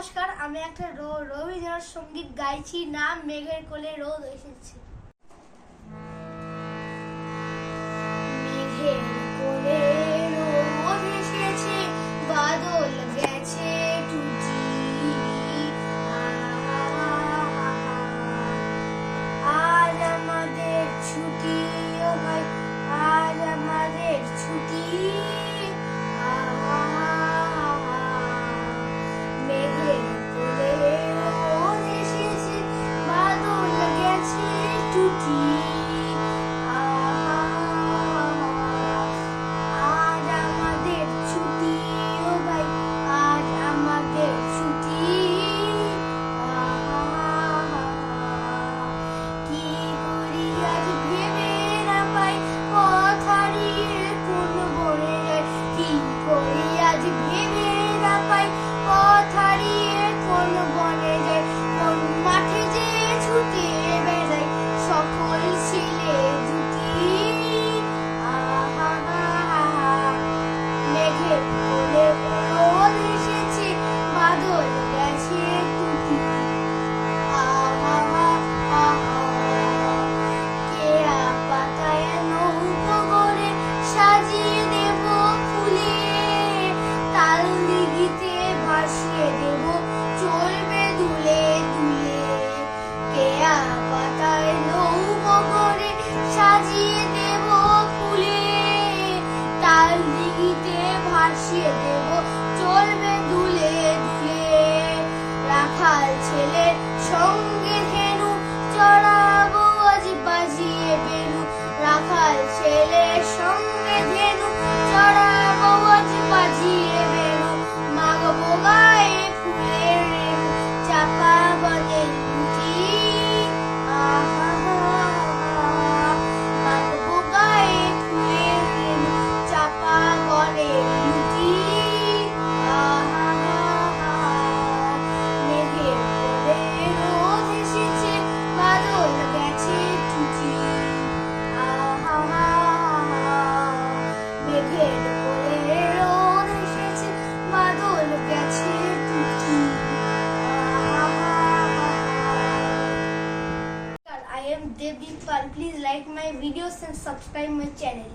নমস্কার আমি একটা রবীন্দ্রনাথ সংগীত গাইছি নাম মেঘের কোলে রোদ এসেছে। ভাসিয়ে দেব। চলবে দুলে দুলে। কেয়া পাতায় নৌক করে সাজিয়ে দেব ফুলে। তার দিঘিতে ভাসিয়ে দেব I am Devdeep Pal. Please like my videos and subscribe my channel.